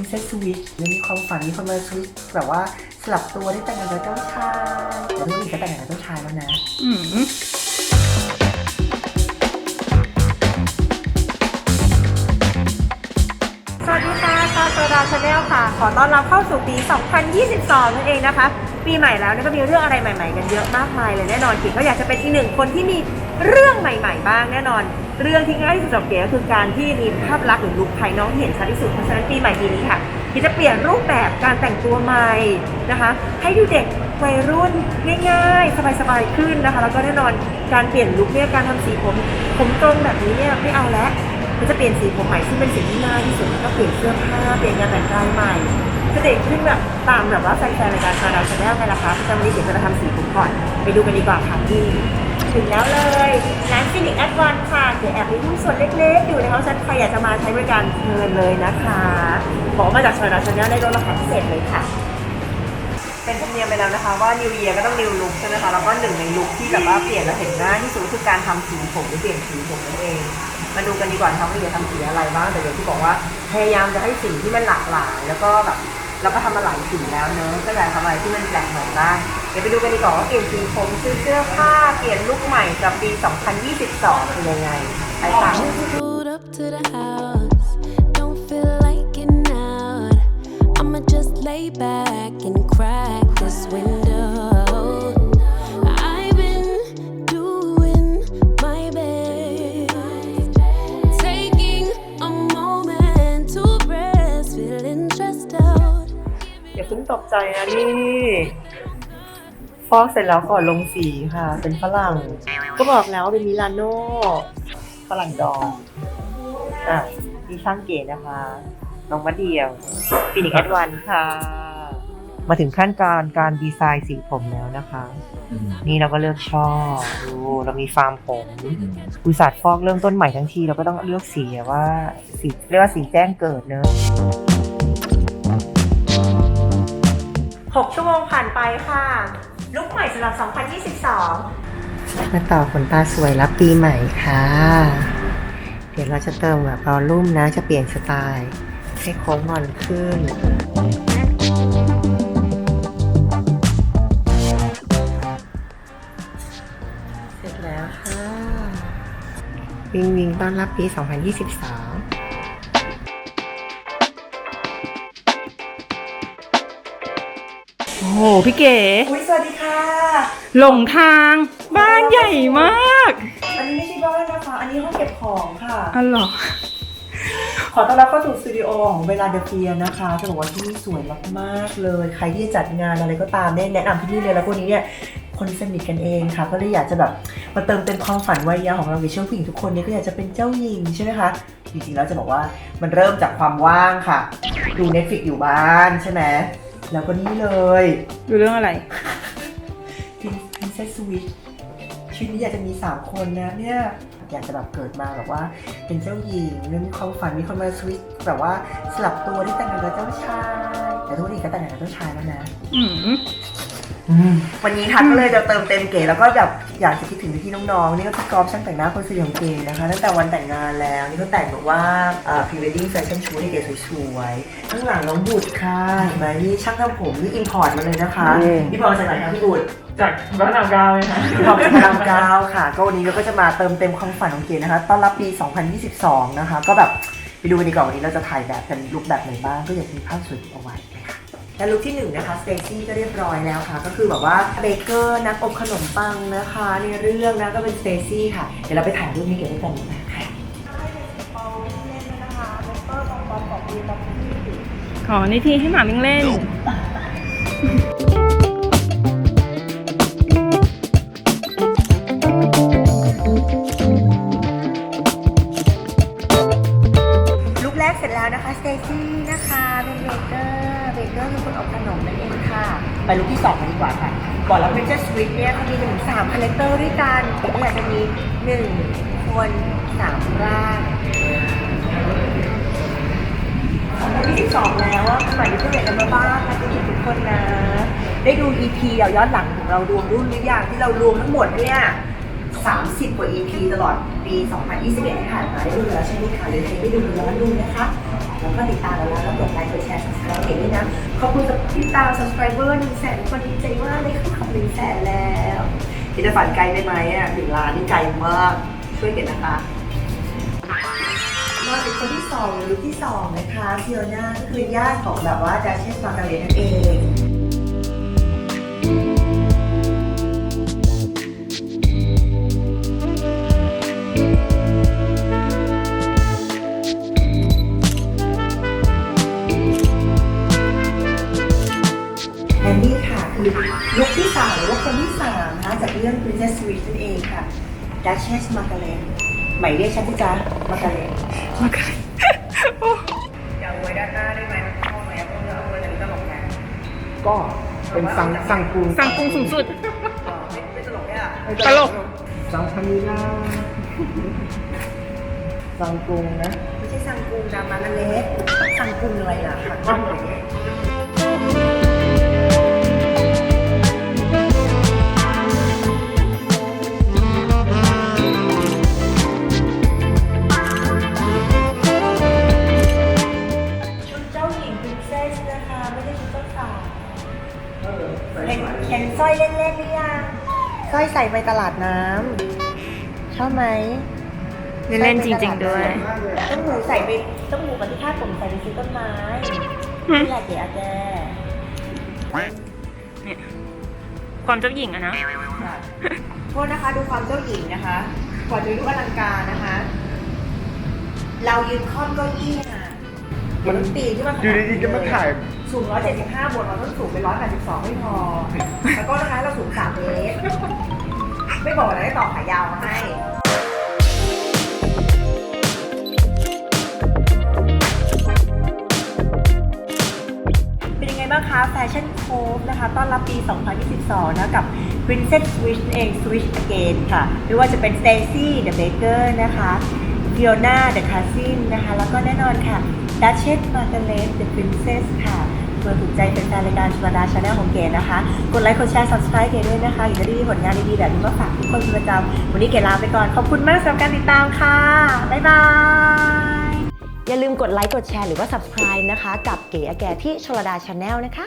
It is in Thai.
Princess Switch ยังมีความฝันมีคนมาสวิตแบบว่าสลับตัวได้แต่งงานกับเจ้าชายแต่ทุกคนอีกก็แต่งงานกับเจ้าชายแล้วนะ อืม โซดาชาแนลค่ะ ขอต้อนรับเข้าสู่ปี 2022 นั่นเองนะคะ ปีใหม่แล้วเนี่ยก็มีเรื่องอะไรใหม่ ๆ กันเยอะมากมายเลยแน่นอนกิ่งก็อยากจะเป็นอีกหนึ่งคนที่มีเรื่องใหม่ ๆ บ้างแน่นอน เรื่องที่ง่ายที่สุดสำหรับเก๋ก็คือการที่มีภาพลักษณ์หรือลุคภายนอกที่เห็นชัดที่สุดเพราะฉะนั้นปีใหม่ปีนี้ค่ะกิ่งจะเปลี่ยนรูปแบบการแต่งตัวใหม่นะคะ ให้ดูเด็กวัยรุ่นง่ายๆ สบายๆขึ้นนะคะ แล้วก็แน่นอนการเปลี่ยนลุคเนี่ยการทำสีผมผมตรงแบบนี้เนี่ยไม่เอาแล้ว ก็จะเปลี่ยนสีผมใหม่ซึ่งเป็นสิ่งที่ง่ายที่สุดแล้วก็เปลี่ยนเสื้อผ้าเปลี่ยนงานแต่งกายใหม่จะเด็กขึ้นแบบตามแบบว่าแฟนๆรายการคาราชาแนลไงล่ะคะประจำวันนี้เดี๋ยวจะทำสีผมก่อน ไปดูกันดีกว่าค่ะพี่ถึงแล้วเลยร้านฟินิกแอดวานค่ะเดี๋ยวแอบมีหุ้นส่วนเล็กๆ อยู่นะคะฉันใครอยากจะมาใช้บริการเชิญเลยนะคะ บอกมาจากคาราชาแนลได้ลดราคาพิเศษเลยค่ะ เป็นธรรมเนียมไปแล้วนะคะ ว่า New Year ก็ต้อง New Look ใช่ไหมคะแล้วก็หนึ่งในลุคที่แบบว่าเปลี่ยนแล้วเห็นหน้าที่สุดคือการทำสีผมหรือเปลี่ยนสีผมนั่นเอง มาดูกันดีกว่าทำว่าจะทำสีอะไรบ้างแต่เดี๋ยวที่บอกว่าพยายามจะให้สีที่มันหลากหลาย แล้วก็แบบเราก็ทำมาหลายสีแล้วเนอะก็อยากทำอะไรที่มันแปลกใหม่บ้างเดี๋ยวไปดูกันดีกว่าว่าเปลี่ยนสีผมซื้อเสื้อผ้าเปลี่ยนลุคใหม่กับปี 2022 เป็นยังไงไปค่ะ Pulled up to the house. Don't feel like it now. I'ma just lay back and crack this window. I've been doing my best. Taking a moment to rest, feeling stressed out. อย่าเพิ่งตกใจนะนี่ ฟอกเสร็จแล้วก่อนลงสีค่ะ เป็นฝรั่ง ก็บอกแล้วว่าเป็นมิลานโน่ฝรั่งดองอะนี่ช่างเก๋นะคะ น้องมะเดียวฟินิกแอดวันค่ะ มาถึงขั้นการการดีไซน์สีผมแล้วนะคะนี่เราก็เลือกช่อดูเรามีฟาร์มผมอุตสาห์ฟอกเริ่มต้นใหม่ทั้งทีเราก็ต้องเลือกสีแบบว่าสีเรียกว่าสีแจ้งเกิดเนอะ 6 ชั่วโมงผ่านไปค่ะ ลุกใหม่สำหรับ 2022 มาต่อขนตาสวยรับปีใหม่ค่ะ เดี๋ยวเราจะเติมแบบรอลุ่มนะ จะเปลี่ยนสไตล์ ให้โค้งงอนขึ้น เสร็จแล้วค่ะ วิงวิงต้อนรับปี 2022โอ้โหพี่เก๋อุ้ยสวัสดีค่ะ หลงทางบ้านใหญ่มาก อันนี้ไม่ใช่บ้านนะคะ อันนี้ห้องเก็บของค่ะอ๋อเหรอ ขอต้อนรับเข้าสู่สตูดิโอของเวลาเดอะเฟียนะคะจะบอกว่าที่นี่สวยมากๆเลย ใครที่จะจัดงานอะไรก็ตามเนี่ยแนะนำที่นี่เลยแล้วพวกนี้เนี่ยคนสนิทกันเองค่ะ ก็เลยอยากจะแบบมาเติมเต็มความฝันวัยเยาว์ของเราในช่วงผู้หญิงทุกคนเนี่ยก็อยากจะเป็นเจ้าหญิงใช่ไหมคะจริงๆแล้วจะบอกว่ามันเริ่มจากความว่างค่ะ ดู Netflix อยู่บ้านใช่ไหมแล้วก็นี่เลยดูเรื่องอะไร Princess Switch ชีวิตนี้อยากจะมี 3 คนนะเนี่ย อยากจะแบบเกิดมาแบบว่าเป็นเจ้าหญิงมีความฝันมีคนมาสวิตแบบว่าสลับตัวที่แต่งงานกับเจ้าชายแต่ทุกทีกก็แต่งงานกับเจ้าชายแล้วนะอืม วันนี้ค่ะก็เลยจะเติมเต็มเก๋แล้วก็แบบอยากจะคิดถึงพี่ๆน้องๆนี่ก็พี่กอล์ฟช่างแต่งหน้าคนสวยของเก๋นะคะตั้งแต่วันแต่งงานแล้วนี่ก็แต่งแบบว่าพรีเวดดิ้งแฟชั่นชูให้เก๋สวยๆข้างหลังน้องบุตรค่ะเห็นไหมนี่ช่างทำผมนี่อินพอร์ตมาเลยนะคะอืมพี่พอร์ตจากไหนคะพี่บุตรจากบ้านนำกาวเลยค่ะขอบคุณพระรามเก้าค่ะ ก็วันนี้เราก็จะมาเติมเต็มความฝันของเก๋นะคะต้อนรับปี 2022 นะคะ ก็แบบไปดูกันดีกว่าวันนี้เราจะถ่ายแบบกันลุคแบบไหนบ้างก็อยากจะมีภาพสวยเอาไว้นะคะ และลุคที่หนึ่งนะคะสเตซี่ก็เรียบร้อยแล้วค่ะ ก็คือแบบว่าเบเกอร์นักอบขนมปังนะคะ ในเรื่องนะก็เป็นสเตซี่ค่ะ เดี๋ยวเราไปถ่ายรูปนี้เก็บไว้กันนะคะอ๋อนี่ที่ให้หมาวิ่งเล่น อบขนมนั่นเองค่ะ ไปลุคที่สองกันดีกว่าค่ะ บอกแล้ว Princess Switch เนี่ยเขามีถึงสามคาแรคเตอร์ด้วยกันเก๋ก็อยจะมีหนึ่งคนสามร่างวันที่12แล้วว่าใหม่ที่เพิ่งเห็นกันมาบ้างนะทุกทุกคนนะ ได้ดู EP เอาย้อนหลังของเรารวมรุ่นหรือยังที่เรารวมทั้งหมดเนี่ย30 กว่า EP ตลอดปี 2021ที่ผ่านมาได้ดูแล้วใช่ไหมคะหรือใครไม่ดูย้อนดูนะคะ แล้วก็ติดตามเราแล้วแล้วกดไลค์กดแชร์ ขอบคุณสำหรับที่ตาม subscriber หนึ่งแสนคนดีใจมากเลยค่ะขอบหนึ่งแสนแล้วคิดจะฝันไกลได้ไหมอะถึงล้านนี่ไกลมากช่วยเห็นนะคะมาถึงคนที่สองหรือที่สองนะคะเซียนาก็คือญาติของแบบว่าดาเชสมาการเรตนั่นเอง ลุคที่สามหรือว่าคนที่สามนะจากเรื่อง Princess Switch นั่นเองค่ะ Duchess Margaret หมายเรียกฉันที่จ้า Margaret มากันอย่าเอาไว้ด้านหน้าได้ไหมมันเข้าไหมเราเอาไว้แต่นี้ตลกแทนก็เป็นสังสังกูสั่งปรุงสูงสุด ไม่ตลกเนี่ยตลก สังคามิล่าสังกุงนะ ไม่ใช่สังกุงดามาเล็กสังกุงอะไรล่ะค่ะกล้องเลยเนี่ย สร้อยใส่ไปตลาดน้ำชอบไหมเล่นๆจริง ๆ ด้วย ต้องหมูใส่ไปต้องหมูกับที่คาดผมใส่ไปซื้อต้นไม้หืมนี่แหละเก๋อาแกเนี่ยความเจ้าหญิงอะนะโทษนะคะดูความเจ้าหญิงนะคะกว่าจะดูอลังการนะคะ เรายืนค่อมเก้าอี้ค่ะมันปีนขึ้นมาอยู่ดีๆก็มาถ่าย สูง 175 บวกเราต้องสูงเป็น182 ไม่พอ แล้วก็นะคะเราสูง 3 เมตร ไม่บอกอะไรได้ต่อขายาวมาให้ เป็นยังไงบ้างคะแฟชั่นโค้ดนะคะ ต้อนรับปี 2022 นะกับ Princess Switch เอง Switch Again ค่ะ ไม่ว่าจะเป็น Stacy the Baker นะคะ Fiona the Cousin นะคะ แล้วก็แน่นอนค่ะ Duchess Margaret the Princess ค่ะ เพื่อถูกใจเป็นแฟนรายการชลดาชาแนลของเก๋นะคะ กดไลค์กดแชร์ subscribe เก๋ด้วยนะคะอยากจะได้มีผลงานดีๆแบบนี้มาฝากทุกคนเป็นประจำวันนี้เก๋ลาไปก่อน ขอบคุณมากสำหรับการติดตามค่ะ บ๊ายบาย อย่าลืมกดไลค์กดแชร์หรือว่า subscribe นะคะ กับเก๋อแก่ที่ชลดาชาแนลนะคะ